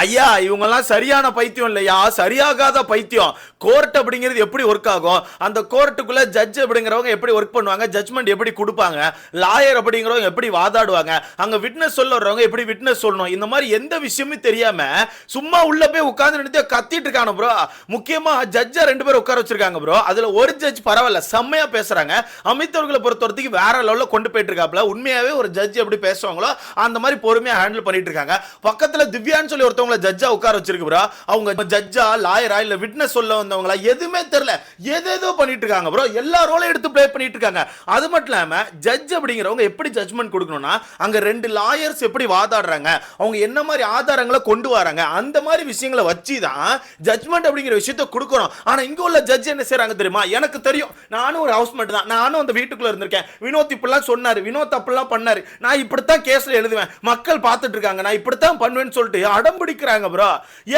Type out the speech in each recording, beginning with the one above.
ஐயா இவங்கெல்லாம் சரியான பைத்தியம் இல்லையா? சரியாகாத பைத்தியம். கோர்ட் அப்படிங்கிறது எப்படி ஒர்க் ஆகும்? அந்த கோர்ட்டுக்குள்ள ஜட்ஜ் அப்படிங்கிறவங்க எப்படி ஒர்க் பண்ணுவாங்க? ஜட்மெண்ட் எப்படி கொடுப்பாங்க? லாயர் அப்படிங்கிறவங்க எப்படி வாதாடுவாங்க? அங்க விட்னஸ் சொல்ல வர்றவங்க எப்படி விட்னஸ் சொல்லணும்? இந்த மாதிரி எந்த விஷயமும் தெரியாம சும்மா உள்ள போய் உட்கார்ந்து நிறுத்தி கத்திட்டு இருக்காங்க ப்ரோ முக்கியமா ஜட்ஜா ரெண்டு பேரும் உட்கார வச்சிருக்காங்க ப்ரோ அதுல ஒரு ஜட்ஜ் பரவாயில்ல செம்மையா பேசுறாங்க. அமித் அவர்களை பொறுத்த வரைக்கும் வேற லெவலில் கொண்டு போயிட்டு இருக்காப்ல உண்மையாவே ஒரு ஜட்ஜ் எப்படி பேசுவாங்களோ அந்த மாதிரி பொறுமையா ஹேண்டில் பண்ணிட்டு இருக்காங்க. பக்கத்துல திவ்யான்னு சொல்லி ஒருத்தவங்க ஒருத்தவங்கள ஜட்ஜா உட்கார வச்சிருக்கு ப்ரோ அவங்க ஜட்ஜா லாயரா இல்ல விட்னஸ் சொல்ல வந்தவங்களா எதுவுமே தெரியல. எதேதோ பண்ணிட்டு இருக்காங்க ப்ரோ எல்லா ரோலையும் எடுத்து ப்ளே பண்ணிட்டு இருக்காங்க. அது மட்டும் இல்லாம ஜட்ஜ் அப்படிங்கிறவங்க எப்படி ஜட்ஜ்மெண்ட் கொடுக்கணும்னா அங்க ரெண்டு லாயர்ஸ் எப்படி வாதாடுறாங்க அவங்க என்ன மாதிரி ஆதாரங்களை கொண்டு வராங்க அந்த மாதிரி விஷயங்களை வச்சு தான் ஜட்ஜ்மெண்ட் அப்படிங்கிற விஷயத்த கொடுக்கணும். ஆனா இங்க உள்ள ஜட்ஜ் என்ன செய்யறாங்க தெரியுமா? எனக்கு தெரியும். நானும் ஒரு ஹவுஸ்மேட் தான். நானும் அந்த வீட்டுக்குள்ள இருந்திருக்கேன். வினோத் இப்படிலாம் சொன்னாரு. வினோத் அப்படிலாம் பண்ணாரு. நான் இப்படித்தான் கேஸ்ல எழுதுவேன். மக்கள் பார்த்துட்டு இருக்காங்க. நான் இப்படித்தான் பண்ணுவேன்னு சொல்லிட்டு அடம்பிடி இருக்கிறாங்க ப்ரோ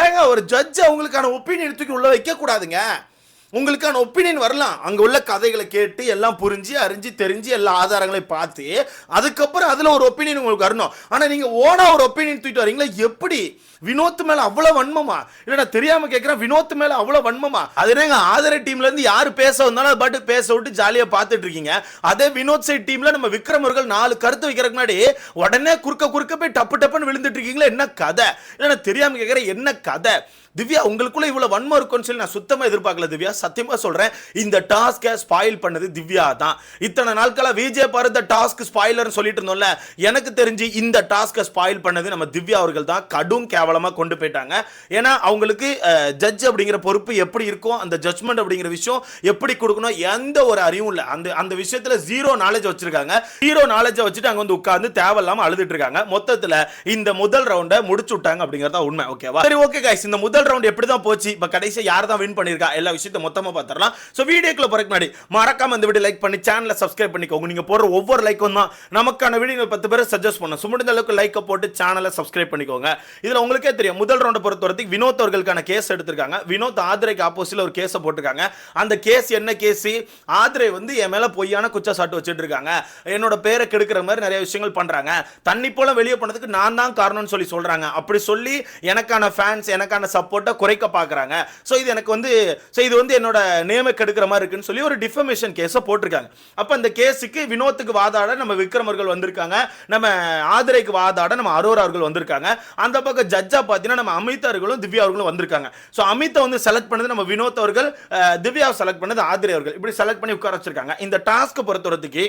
ஏங்க ஒரு ஜட்ஜ் அவங்களுக்கான ஒப்பீனியன் தூக்கி உள்ள வைக்கக்கூடாதுங்க உங்களுக்கான ஒப்பீனியன் வரலாம். அங்கே உள்ள கதைகளை கேட்டு எல்லாம் புரிஞ்சு அறிஞ்சு தெரிஞ்சு எல்லா ஆதாரங்களையும் பார்த்து அதுக்கப்புறம் அதில் ஒரு ஒப்பீனியன் உங்களுக்கு வரணும். ஆனால் நீங்கள் ஓனாக ஒரு ஒப்பீனியன் தூக்கிட்டு வரீங்களா? எப்படி? வினோத் மேல அவ்வளவு வன்மமா? இல்லடா தெரியாம கேட்கிறேன் வினோத் மேல அவ்வளவு வன்மமா? அது என்னங்க ஆதர டீம்ல இருந்து யாரு பேச வந்தாலும் அது பாட்டு பேச விட்டு ஜாலியா பார்த்துட்டு இருக்கீங்க. அதே வினோத் சைட் டீம்ல நம்ம விக்ரம் அவர்கள் நாலு கருத்து வைக்கிறதுக்கு முன்னாடி உடனே குறுக்க குறுக்க போய் டப்பு டப்புன்னு விழுந்துட்டு இருக்கீங்களா என்ன கதை? இல்லடா தெரியாம கேட்கிறேன் என்ன கதை? திவ்யா உங்களுக்குள்ள இவ்வளவு வன்மம் இருக்கும்னு சொல்லி நான் சுத்தமா எதிர்பார்க்கல திவ்யா. சத்தியமா சொல்றேன் இந்த டாஸ்கை ஸ்பாயில் பண்ணது திவ்யா தான். இத்தனை நாட்களா விஜய் பாரத டாஸ்க் ஸ்பாயிலர்னு சொல்லிட்டு இருந்தோம்ல எனக்கு தெரிஞ்சு இந்த டாஸ்கை ஸ்பாயில் பண்ணது நம்ம திவ்யா அவர்கள் தான். கடும் கேவலமா கொண்டு போயிட்டாங்க. ஏன்னா அவங்களுக்கு ஜட்ஜ் அப்படிங்கிற பொறுப்பு எப்படி இருக்கும் அந்த ஜட்மெண்ட் அப்படிங்கிற விஷயம் எப்படி கொடுக்கணும் எந்த ஒரு அறிவும் இல்லை. அந்த அந்த விஷயத்துல ஜீரோ நாலேஜ் வச்சிருக்காங்க. ஜீரோ நாலேஜை வச்சுட்டு அங்க வந்து உட்கார்ந்து தேவையில்லாம அழுதுட்டு இருக்காங்க. மொத்தத்துல இந்த முதல் ரவுண்டை முடிச்சு விட்டாங்க அப்படிங்கறத உண்மை ஓகேவா சரி ஓகே கைஸ் இந்த முதல் ரவுண்ட் எப்படி தான் போச்சு? இப்போ கடைசியா யார் தான் வின் பண்ணிருக்கா? எல்லா விஷயத்தை மொத்தமாக பார்த்துடலாம் ஸோ வீடியோக்குள்ள போகிறக்கு முன்னாடி மறக்காம இந்த வீடியோ லைக் பண்ணி சேனலை சப்ஸ்கிரைப் பண்ணிக்கோங்க. நீங்க போடுற ஒவ்வொரு லைக்கும் தான். நமக்கான வீடியோ பத்து பேரை சஜஸ்ட் பண்ணும் சுமடிந்த அளவுக்கு லைக்கை போட்டு சேனலை சப்ஸ்கிரைப் பண்ணிக்கோங்க. இதில் உங்களுக்கு தெரியும். முதல் ரவுண்டை பொறுத்த வரைக்கும் வினோத் அவர்களுக்கான கேஸ் எடுத்திருக்காங்க. வினோத் ஆதிரைக்கு ஆப்போசிட்ல ஒரு கேஸை போட்டிருக்காங்க. அந்த கேஸ் என்ன கேஸ் ஆதிரை வந்து என் மேல பொய்யான குற்றச்சாட்டு வச்சுட்டு இருக்காங்க என்னோட பேரை கெடுக்கிற மாதிரி நிறைய விஷயங்கள் பண்றாங்க. தண்ணி போல வெளியே போனதுக்கு நான் தான் காரணம்னு சொல்லி சொல்றாங்க. அப்படி சொல்லி எனக்கான ஃபேன்ஸ் எனக்கான சப்போர்ட்டை குறைக்க பாக்குறாங்க. ஸோ இது எனக்கு வந்து ஸோ இது வந்து என்னோட நேமை கெடுக்கிற மாதிரி இருக்குன்னு சொல்லி ஒரு டிஃபமேஷன் கேஸை போட்டிருக்காங்க. அப்போ அந்த கேஸுக்கு வினோத்துக்கு வாதாட நம்ம விக்ரம் அவர்கள் வந்திருக்காங்க. நம்ம ஆதிரைக்கு வாதாட நம்ம அரோரா அவர்கள் வந்திருக்காங்க. அந்த பக்கம் ஜட்ஜ் பார்த்தீங்கன்னா நம்ம அமித் அவர்களும் திவ்யா அவர்களும் வந்திருக்காங்க. ஸோ அமித்தை வந்து செலக்ட் பண்ணது நம்ம வினோத் அவர்கள் திவ்யாவை செலக்ட் பண்ணது ஆதிரி அவர்கள். இப்படி செலக்ட் பண்ணி உட்கார வச்சிருக்காங்க. இந்த டாஸ்க்கை பொறுத்தவரத்துக்கு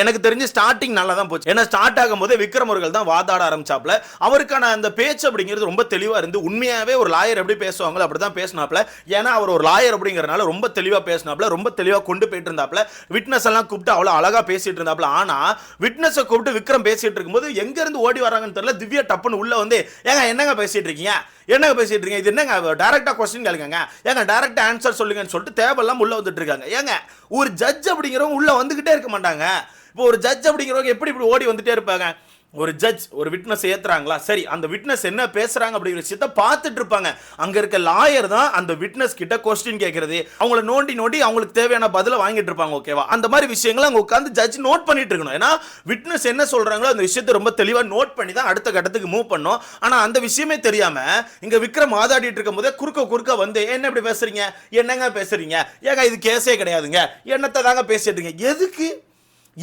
எனக்கு தெரிஞ்சு ஸ்டார்டிங் நல்லா தான் போச்சு. ஏன்னா ஸ்டார்ட் ஆகும்போது விக்ரம் அவர்கள் தான் வாதாட ஆரம்பிச்சாப்ல. அவருக்கான அந்த பேச்சு அப்படிங்கிறது ரொம்ப தெளிவாக இருந்து உண்மையாகவே ஒரு லாயர் எப்படி பேசுவாங்களோ அப்படி தான் பேசினாப்ல. ஏன்னா அவர் ஒரு லாயர் அப்படிங்கிறனால ரொம்ப தெளிவாக பேசினாப்ல ரொம்ப தெளிவாக கொண்டு போயிட்டு இருந்தாப்ல விட்னஸ் எல்லாம் கூப்பிட்டு அவ்வளோ அழகாக பேசிட்டு இருந்தாப்ல ஆனால் விட்னஸை கூப்பிட்டு விக்ரம் பேசிட்டு இருக்கும்போது எங்கேருந்து ஓடி வராங்கன்னு தெரியல திவ்யா டப்புன்னு உள்ள வந்து ஏங்க என்னங்க பேசிட்டு இருக்கீங்க என்னங்க பேசிட்டு இருக்கீங்க இது என்னங்க? டைரக்டா கொஸ்டின் கேளுங்க ஏங்க டைரக்டா ஆன்சர் சொல்லுங்கன்னு சொல்லிட்டு தேவையெல்லாம் உள்ள வந்துட்டு இருக்காங்க ஏங்க ஒரு ஜட்ஜ் அப்படிங்கிறவங்க உள்ள வந்துகிட்டே இருக்க மாட்டாங்க. இப்போ ஒரு ஜட்ஜ் அப்படிங்கிறவங்க எப்படி இப்படி ஓடி வந்துட்டே இருப்பாங்க? ஒரு ஜட்ஜ் ஒரு விட்னஸ் ஏத்துறாங்களா? சரி அந்த விட்னஸ் என்ன பேசுறாங்க அப்படிங்கிற விஷயத்த பார்த்துட்டு இருப்பாங்க அங்க இருக்க லாயர் தான் அந்த விட்னஸ் கிட்ட கொஸ்டின் கேட்கறது அவங்கள நோண்டி நோண்டி அவங்களுக்கு தேவையான பதில வாங்கிட்டு இருப்பாங்க ஓகேவா அந்த மாதிரி விஷயங்களை அங்க உட்காந்து ஜட்ஜ் நோட் பண்ணிட்டு இருக்கணும் ஏன்னா விட்னஸ் என்ன சொல்றாங்களோ அந்த விஷயத்தை ரொம்ப தெளிவா நோட் பண்ணி தான் அடுத்த கட்டத்துக்கு மூவ் பண்ணோம். ஆனா அந்த விஷயமே தெரியாம இங்க விக்ரம் ஆதாடிட்டு இருக்கும் போதே குறுக்க குறுக்க வந்து என்ன இப்படி பேசுறீங்க? என்னங்க பேசுறீங்க? ஏங்க இது கேஸே கிடையாதுங்க. என்னத்தை தாங்க பேசிட்டு இருக்கீங்க எதுக்கு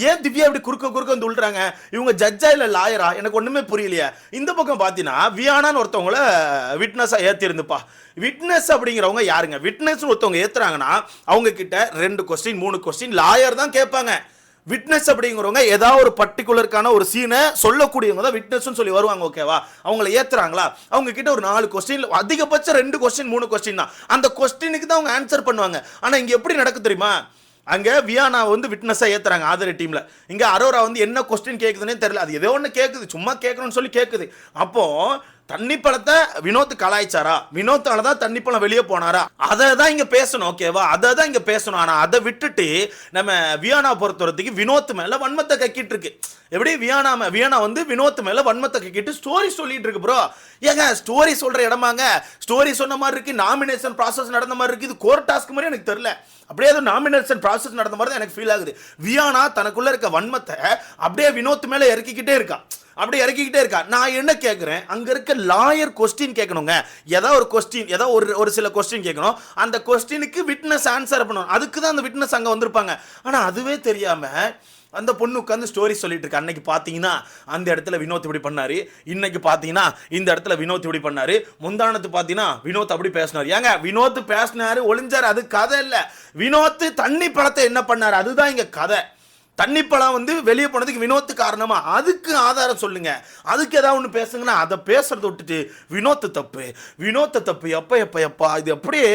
ஏன் திவ்யா இப்படி குறுக்க குறுக்க வந்து விழுறாங்க இவங்க ஜட்ஜா இல்லை லாயரா எனக்கு ஒன்றுமே புரியலையே. இந்த பக்கம் பார்த்தீங்கன்னா வியானான்னு ஒருத்தவங்கள விட்னஸாக ஏற்றிருந்துப்பா விட்னஸ் அப்படிங்கிறவங்க யாருங்க? விட்னஸ் ஒருத்தவங்க ஏத்துறாங்கன்னா அவங்க கிட்ட ரெண்டு கொஸ்டின் மூணு கொஸ்டின் லாயர் தான் கேட்பாங்க. விட்னஸ் அப்படிங்கிறவங்க ஏதாவது ஒரு பர்டிகுலருக்கான ஒரு சீனை சொல்லக்கூடியவங்க தான் விட்னஸ்னு சொல்லி வருவாங்க ஓகேவா அவங்கள ஏற்றுறாங்களா அவங்க கிட்ட ஒரு நாலு கொஸ்டின் அதிகபட்சம் ரெண்டு கொஸ்டின் மூணு கொஸ்டின் தான். அந்த கொஸ்டினுக்கு தான் அவங்க ஆன்சர் பண்ணுவாங்க. ஆனால் இங்கே எப்படி நடக்கு தெரியுமா? அங்கே வியானா வந்து விட்னஸாக ஏற்றுறாங்க ஆதர டீமில் இங்கே அரோரா வந்து என்ன கொஸ்டின் கேட்குதுன்னே தெரில அது ஏதோ ஒன்று கேட்குது சும்மா கேட்கணும்னு சொல்லி கேட்குது அப்போது தண்ணி பழத்தை வினோத் கலாய்ச்சாரா? வினோத்தால தான் தண்ணி பழம் வெளியே போனாரா? அதை தான் இங்க பேசணும் ஓகேவா அதை தான் இங்க பேசணும். ஆனா அதை விட்டுட்டு நம்ம வியானா பொறுத்தவரத்துக்கு வினோத் மேல வன்மத்தை கக்கிட்டு இருக்கு. எப்படி? வியானா மே- வியானா வந்து வினோத் மேல வன்மத்தை கக்கிட்டு ஸ்டோரி சொல்லிட்டு இருக்கு ப்ரோ ஏங்க ஸ்டோரி சொல்ற இடமாங்க? ஸ்டோரி சொன்ன மாதிரி இருக்கு நாமினேஷன் ப்ராசஸ் நடந்த மாதிரி இருக்கு. இது கோர்ட் டாஸ்க் மாதிரி எனக்கு தெரியல. அப்படியே அது நாமினேஷன் ப்ராசஸ் நடந்த மாதிரி தான் எனக்கு ஃபீல் ஆகுது. வியானா தனக்குள்ள இருக்க வன்மத்தை அப்படியே வினோத் மேல இறக்கிக்கிட்டே இருக்கான் அப்படி இறக்கிக்கிட்டே இருக்கா. நான் என்ன கேட்குறேன் அங்கே இருக்க லாயர் கொஸ்டின் கேட்கணுங்க ஏதாவது ஒரு கொஸ்டின் ஏதாவது ஒரு ஒரு சில கொஸ்டின் கேட்கணும் அந்த கொஸ்டினுக்கு விட்னஸ் ஆன்சர் பண்ணணும். அதுக்கு தான் அந்த விட்னஸ் அங்கே வந்திருப்பாங்க. ஆனால் அதுவே தெரியாமல் அந்த பொண்ணு உட்காந்து ஸ்டோரி சொல்லிட்டு இருக்கு. அன்னைக்கு பார்த்தீங்கன்னா அந்த இடத்துல வினோத் இப்படி பண்ணாரு. இன்னைக்கு பார்த்தீங்கன்னா இந்த இடத்துல வினோத் இப்படி பண்ணாரு. முந்தானத்து பார்த்தீங்கன்னா வினோத் அப்படி பேசினார். ஏங்க வினோத் பேசினாரு ஒளிஞ்சார். அது கதை இல்லை. வினோத் தண்ணி படத்தை என்ன பண்ணார்? அதுதான் இங்கே கதை. தண்ணி பழம் வந்து வெளியே போனதுக்கு வினோத்து காரணமா? அதுக்கு ஆதாரம் சொல்லுங்க. அதுக்கு ஏதாவது ஒன்று பேசுங்கன்னா அதை பேசுறத விட்டுட்டு வினோத்து தப்பு வினோத்த தப்பு. எப்ப எப்ப எப்பா? இது அப்படியே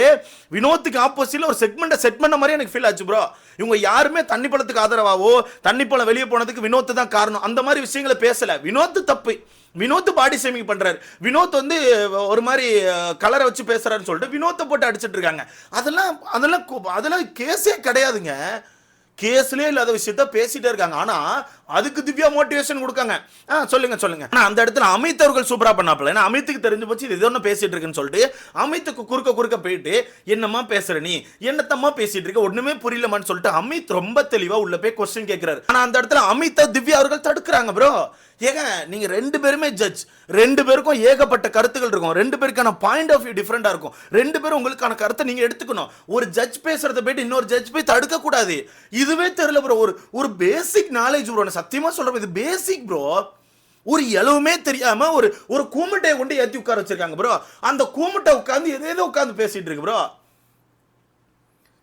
வினோத்துக்கு ஆப்போசிட்ல ஒரு செக்மெண்ட்டை செட் பண்ண மாதிரி எனக்கு ஃபீல் ஆச்சு ப்ரோ இவங்க யாருமே தண்ணி பழத்துக்கு ஆதரவாவோ தண்ணி பழம் வெளியே போனதுக்கு வினோத்து தான் காரணம். அந்த மாதிரி விஷயங்களை பேசல. வினோத்து தப்பு. வினோத் பாடி ஷேமிங் பண்றாரு. வினோத் வந்து ஒரு மாதிரி கலரை வச்சு பேசுறாருன்னு சொல்லிட்டு வினோத்தை போட்டு அடிச்சிட்டு இருக்காங்க. அதெல்லாம் அதெல்லாம் அதெல்லாம் கேஸே கிடையாதுங்க. கேஸ்லயே இல்லாத விஷயத்த பேசிட்டே இருக்காங்க. ஆனா அதுக்கு திவ்யா மோட்டிவேஷன் கொடுக்காங்க. ஆ சொல்லுங்க சொல்லுங்க. ஆனா அந்த இடத்துல அமித் அவர்கள் சூப்பரா பண்ணாப்பல. ஏன்னா அமித்துக்கு தெரிஞ்சு போச்சு இது ஒன்று பேசிட்டு இருக்குன்னு சொல்லிட்டு அமித்துக்கு குறுக்க குறுக்க போயிட்டு என்னம்மா பேசுற நீ? என்னத்தம்மா பேசிட்டு இருக்க? ஒண்ணுமே புரியலமான்னு சொல்லிட்டு அமித் ரொம்ப தெளிவா உள்ள போய் கொஸ்டின் கேட்கிறாரு ஆனா அந்த இடத்துல அமித்தை திவ்யா அவர்கள் தடுக்கிறாங்க ப்ரோ ஏங்க நீங்க ரெண்டு பேருமே ஜட்ஜ் ரெண்டு பேருக்கும் ஏகப்பட்ட கருத்துக்கள் இருக்கும். ரெண்டு பேருக்கான பாயிண்ட் ஆஃப் வியூ டிஃப்ரெண்டா இருக்கும். ரெண்டு பேரும் உங்களுக்கான கருத்தை நீங்க எடுத்துக்கணும். ஒரு ஜட்ஜ் பேசுறத போயிட்டு இன்னொரு ஜட்ஜ் போய் தடுக்க கூடாது இதுவே தெரியல ப்ரோ ஒரு ஒரு பேசிக் நாலேஜ் ப்ரோ நான் சத்தியமா சொல்கிறேன் இது பேசிக் ப்ரோ ஒரு எளவுமே தெரியாம ஒரு ஒரு கூமுட்டையை கொண்டு ஏத்தி உட்கார வச்சிருக்காங்க ப்ரோ அந்த கூமுட்டை உட்காந்து எதேதோ உட்காந்து பேசிட்டு இருக்கு ப்ரோ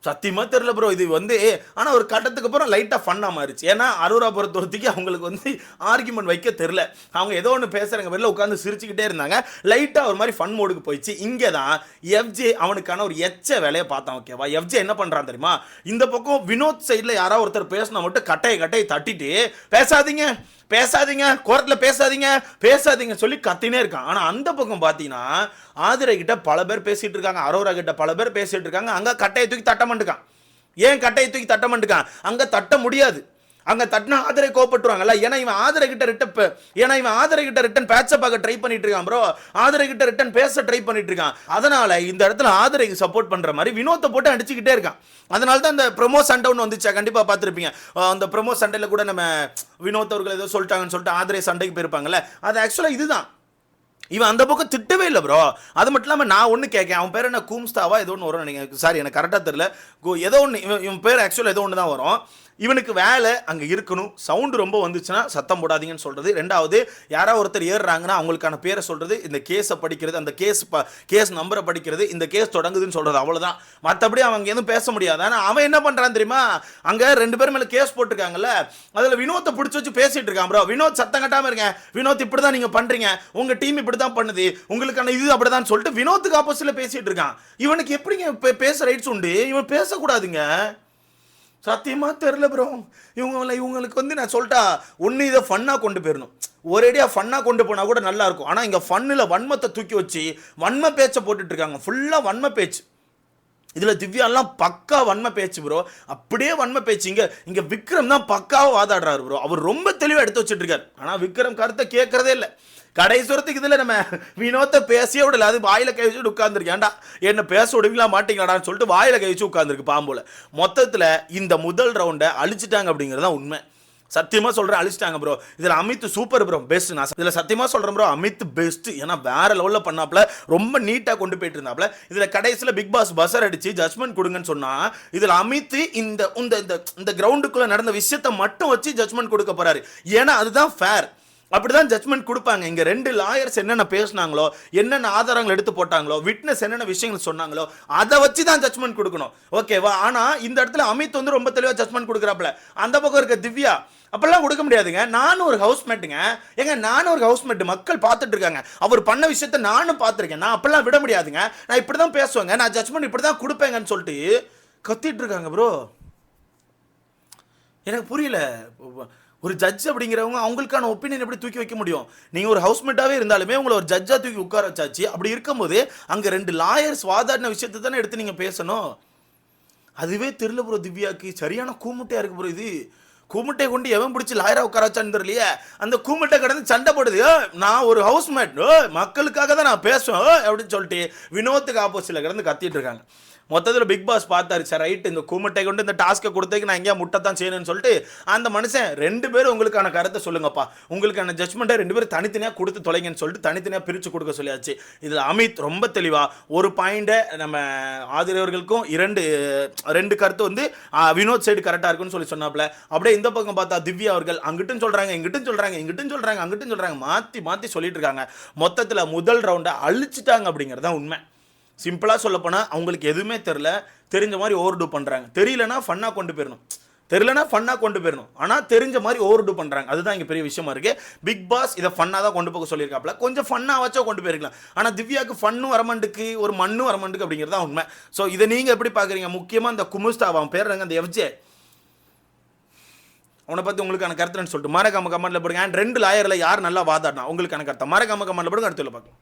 சத்தியமா தெரியல ப்ரோ இது வந்து ஆனால் ஒரு கட்டத்துக்கு அப்புறம் லைட்டாக ஃபன்னாக மாறிச்சு ஏன்னா அரோரா பொறுத்தவரைக்கு அவங்களுக்கு வந்து ஆர்குமெண்ட் வைக்க தெரில அவங்க ஏதோ ஒன்று பேசுகிறாங்க வெளில உட்காந்து சிரிச்சுக்கிட்டே இருந்தாங்க. லைட்டாக ஒரு மாதிரி ஃபன் மோடுக்கு போயிடுச்சு. இங்கே தான் எஃப்ஜே அவனுக்கான ஒரு எச்ச வேலையை பார்த்தான் ஓகேவா எஃப்ஜே என்ன பண்ணுறான் தெரியுமா? இந்த பக்கம் வினோத் சைடில் யாராவது ஒருத்தர் பேசினா மட்டும் கட்டையை கட்டையை தட்டிட்டு பேசாதீங்க. பேசாதீங்க கோர்ட்டில் பேசாதீங்க பேசாதீங்க சொல்லி கத்தினே இருக்கான். ஆனால் அந்த பக்கம் பார்த்தீங்கன்னா ஆதிரை கிட்ட பல பேர் பேசிட்டு இருக்காங்க அரோரா கிட்ட பல பேர் பேசிட்டு இருக்காங்க அங்கே கட்டையை தூக்கி தட்ட மாட்டுக்கான். ஏன் கட்டையை தூக்கி தட்ட மாட்டுக்கான்? அங்கே தட்ட முடியாது. அங்க தட்டினா ஆதரை கோப்பட்டுருவாங்கல்ல ஏன்னா இவன் ஆதரை கிட்ட ரிட்டன் ஏன்னா இவன் ஆதரை கிட்ட ரிட்டன் பேட்ச பார்க்க ட்ரை பண்ணிட்டு இருக்கான் ப்ரோ ஆதரை கிட்ட ரிட்டன் பேச ட்ரை பண்ணிட்டு இருக்கான். அதனால இந்த இடத்துல ஆதரைக்கு சப்போர்ட் பண்ற மாதிரி வினோத்தை போட்டு அடிச்சுக்கிட்டே இருக்கான். அதனால தான் அந்த ப்ரொமோ சண்டை ஒன்று வந்துச்சா? கண்டிப்பா பார்த்துருப்பீங்க. அந்த ப்ரொமோ சண்டையில கூட நம்ம வினோத் அவர்கள் ஏதோ சொல்லிட்டாங்கன்னு சொல்லிட்டு ஆதரை சண்டைக்கு போயிருப்பாங்கல்ல? அது ஆக்சுவலா இதுதான். இவன் அந்த பக்கம் திட்டவே இல்லை ப்ரோ அது மட்டும் இல்லாமல் நான் ஒன்று கேட்கேன். அவன் பேர் என்ன? கூம்ஸ்தாவா? ஏதோ ஒன்று வரும் நீங்கள் சாரி எனக்கு கரெக்டாக தெரில ஏதோ ஒன்று இவன் இவன் பேர் ஆக்சுவலாக ஏதோ ஒன்று தான் வரும். இவனுக்கு வேலை அங்கே இருக்கணும். சவுண்டு ரொம்ப வந்துச்சுன்னா சத்தம் போடாதீங்கன்னு சொல்கிறது ரெண்டாவது யாராவது ஒருத்தர் ஏறுறாங்கன்னா அவங்களுக்கான பேரை சொல்கிறது இந்த கேஸை படிக்கிறது அந்த கேஸ் ப கேஸ் நம்பரை படிக்கிறது இந்த கேஸ் தொடங்குதுன்னு சொல்கிறது அவ்வளோதான் மற்றபடி அவங்க எதுவும் பேச முடியாது. ஆனால் அவன் என்ன பண்ணுறான் தெரியுமா? அங்கே ரெண்டு பேர் மேலே கேஸ் போட்டிருக்காங்கல்ல அதில் வினோத்தை பிடிச்சி வச்சு பேசிகிட்டு இருக்கான் ப்ரோ வினோத் சத்தம் கட்டாமல் இருங்க. வினோத் இப்படி தான் நீங்கள் பண்ணுறீங்க உங்கள் டீம் இப்படி தான் பண்ணுது. உங்களுக்கான இது அப்படிதான் சொல்லிட்டு வினோத்துக்கு ஆப்போசிட்டில் பேசிகிட்டு இருக்கான். இவனுக்கு எப்படிங்க பேச ரைட்ஸ் உண்டு? இவன் பேசக்கூடாதுங்க. சத்தியமாக தெரியல ப்ரோ இவங்கள இவங்களுக்கு வந்து நான் சொல்லிட்டா ஒன்று இதை ஃபன்னாக கொண்டு போயிடணும். ஒரேடியாக ஃபன்னாக கொண்டு போனால் கூட நல்லாயிருக்கும் ஆனால் இங்கே ஃபன்னில் வன்மத்தை தூக்கி வச்சு வன்ம பேச்சை போட்டுட்ருக்காங்க ஃபுல்லாக வன்ம பேச்சு. இதில் திவ்யாலாம் பக்கா வன்மை பேச்சு ப்ரோ அப்படியே வன்மை பேச்சு. இங்கே இங்கே விக்ரம் தான் பக்காவாக வாதாடுறாரு ப்ரோ அவர் ரொம்ப தெளிவாக எடுத்து வச்சிட்டு இருக்காரு விக்ரம் கருத்தை கேட்கறதே இல்லை. கடைசுரத்துக்கு இதில் நம்ம வினோத்தை பேசியே விடல. அது வாயில கை வச்சுட்டு உட்காந்துருக்கேன்டா என்ன பேச விடுவீங்களா மாட்டீங்களாடான்னு சொல்லிட்டு வாயில கை வச்சு உட்காந்துருக்கு பாம்போல. மொத்தத்தில் இந்த முதல் ரவுண்டை அழிச்சிட்டாங்க அப்படிங்கிறது தான் உண்மை. சத்தியமாக சொல்கிறேன் அழிச்சிட்டாங்க ப்ரோ இதில் அமித் சூப்பர் ப்ரோ பெஸ்ட் நான் இதில் சத்தியமாக சொல்கிறேன் ப்ரோ அமித் பெஸ்ட் ஏன்னா வேறு லெவலில் பண்ணாப்புல ரொம்ப நீட்டாக கொண்டு போயிட்டு இருந்தாப்புல இதில் கடைசியில் பிக் பாஸ் பஸர் அடித்து ஜட்மெண்ட் கொடுங்கன்னு சொன்னால் இதில் அமித் இந்த இந்த இந்த- இந்த நடந்த விஷயத்தை மட்டும் வச்சு ஜட்மெண்ட் கொடுக்க போகிறாரு ஏன்னா அதுதான் ஃபேர் அப்படிதான் ஜட்மெண்ட் கொடுப்பாங்க. இங்க ரெண்டு லாயர்ஸ் என்னென்ன பேசுனாங்களோ என்னென்ன ஆதாரங்கள் எடுத்து போட்டாங்களோ விட்னஸ் என்னென்ன விஷயங்கள் சொன்னாங்களோ அதை வச்சு தான் ஜட்மெண்ட் கொடுக்கணும் ஓகேவா ஆனா இந்த இடத்துல அமித் வந்து ரொம்ப தெளிவா ஜட்மெண்ட் கொடுக்குறாப்புல. அந்த பக்கம் இருக்க திவ்யா அப்பெல்லாம் கொடுக்க முடியாதுங்க. நானும் ஒரு ஹவுஸ்மேட்டுங்க ஏங்க நானும் ஒரு ஹவுஸ்மேட் மக்கள் பார்த்துட்டு இருக்காங்க. அவர் பண்ண விஷயத்த நானும் பார்த்துருக்கேன். நான் அப்பெல்லாம் விட முடியாதுங்க. நான் இப்படி தான் பேசுவேங்க. நான் ஜட்மெண்ட் இப்படி தான் கொடுப்பேங்கன்னு சொல்லிட்டு கத்திட்டு இருக்காங்க ப்ரோ எனக்கு புரியல. ஒரு ஜட்ஜ் அப்படிங்கிறவங்க அவங்களுக்கான ஒப்பீனியன் எப்படி தூக்கி வைக்க முடியும்? நீங்கள் ஒரு ஹவுஸ்மேட்டாகவே இருந்தாலுமே உங்களை ஒரு ஜட்ஜாக தூக்கி உட்கார வச்சாச்சு. அப்படி இருக்கும்போது அங்கே ரெண்டு லாயர்ஸ் வாதாடின விஷயத்தை தானே எடுத்து நீங்கள் பேசணும். அதுவே தெரியல ப்ரோ திவ்யாக்கு. சரியான கூமுட்டையாக இருக்கு ப்ரோ இது. கூமுட்டையை கொண்டு எவன் பிடிச்சி லாயரா உட்கார வச்சான்னு தெரியலையே. அந்த கூமுட்டை கடந்து சண்டை போடுது. நான் ஒரு ஹவுஸ்மேட் மக்களுக்காக தான் நான் பேசுவேன். அப்படின்னு சொல்லிட்டு வினோத்துக்கு ஆப்போசிட்டில் கிடந்து கத்திட்டு இருக்காங்க. மொத்தத்தில் பிக் பாஸ் பார்த்தாரு சார் ரைட் இந்த கூமட்டை கொண்டு இந்த டாஸ்க்கை கொடுத்ததுக்கு நான் எங்கேயா முட்டை தான் செய்யணும்னு சொல்லிட்டு அந்த மனுஷன் ரெண்டு பேரும் உங்களுக்கான கருத்தை சொல்லுங்கப்பா. உங்களுக்கான ஜட்மெண்ட்டை ரெண்டு பேரும் தனித்தனியாக கொடுத்து தொலைங்கன்னு சொல்லிட்டு தனித்தனியாக பிரித்து கொடுக்க சொல்லியாச்சு. இதில் அமித் ரொம்ப தெளிவாக ஒரு பாயிண்டை நம்ம ஆதரவர்களுக்கும் இரண்டு ரெண்டு கருத்து வந்து வினோத் சைடு கரெக்டாக இருக்குன்னு சொல்லி சொன்னாப்ல அப்படியே இந்த பக்கம் பார்த்தா திவ்யா அவர்கள் அங்கிட்டும் சொல்கிறாங்க இங்கிட்டும் சொல்கிறாங்க இங்கிட்டும் சொல்கிறாங்க அங்கிட்டும் சொல்கிறாங்க மாற்றி மாற்றி சொல்லிட்டு இருக்காங்க. மொத்தத்தில் முதல் ரவுண்டை அழிச்சிட்டாங்க அப்படிங்கிறது தான் உண்மை. சிம்பிளாக சொல்லப்போனால் அவங்களுக்கு எதுவுமே தெரில தெரிஞ்ச மாதிரி ஓவர் டூ பண்ணுறாங்க தெரியலனா ஃபன்னாக கொண்டு போயிடணும் தெரியலனா ஃபன்னாக கொண்டு போயிடணும் ஆனால் தெரிஞ்ச மாதிரி ஓவர் டூ பண்ணுறாங்க அதுதான் இங்கே பெரிய விஷயமா இருக்குது பிக் பாஸ் இதை ஃபன்னாக தான் கொண்டு போக சொல்லியிருக்காப்ல கொஞ்சம் ஃபன்னாக வச்சா கொண்டு போயிருக்கலாம். ஆனால் திவ்யாவுக்கு ஃபன்னும் வரமாட்டுக்கு ஒரு மண்ணும் வரமாட்டுக்கு அப்படிங்கிறது தான் உண்மை. ஸோ இதை நீங்கள் எப்படி பார்க்குறீங்க? முக்கியமாக இந்த குமுஸ்தா அவன் பேர் அந்த எஃப்ஜே. அவனை பற்றி உங்களுக்கான கருத்துன்னு சொல்லிட்டு மறக்காம கமெண்ட்டில் போடுங்க. அண்ட் ரெண்டு லாயரில் யார் நல்லா வாதாடினா உங்களுக்கான கருத்தை. மறக்காம கமெண்ட்டில் போடுங்க. அடுத்து பார்க்கலாம்.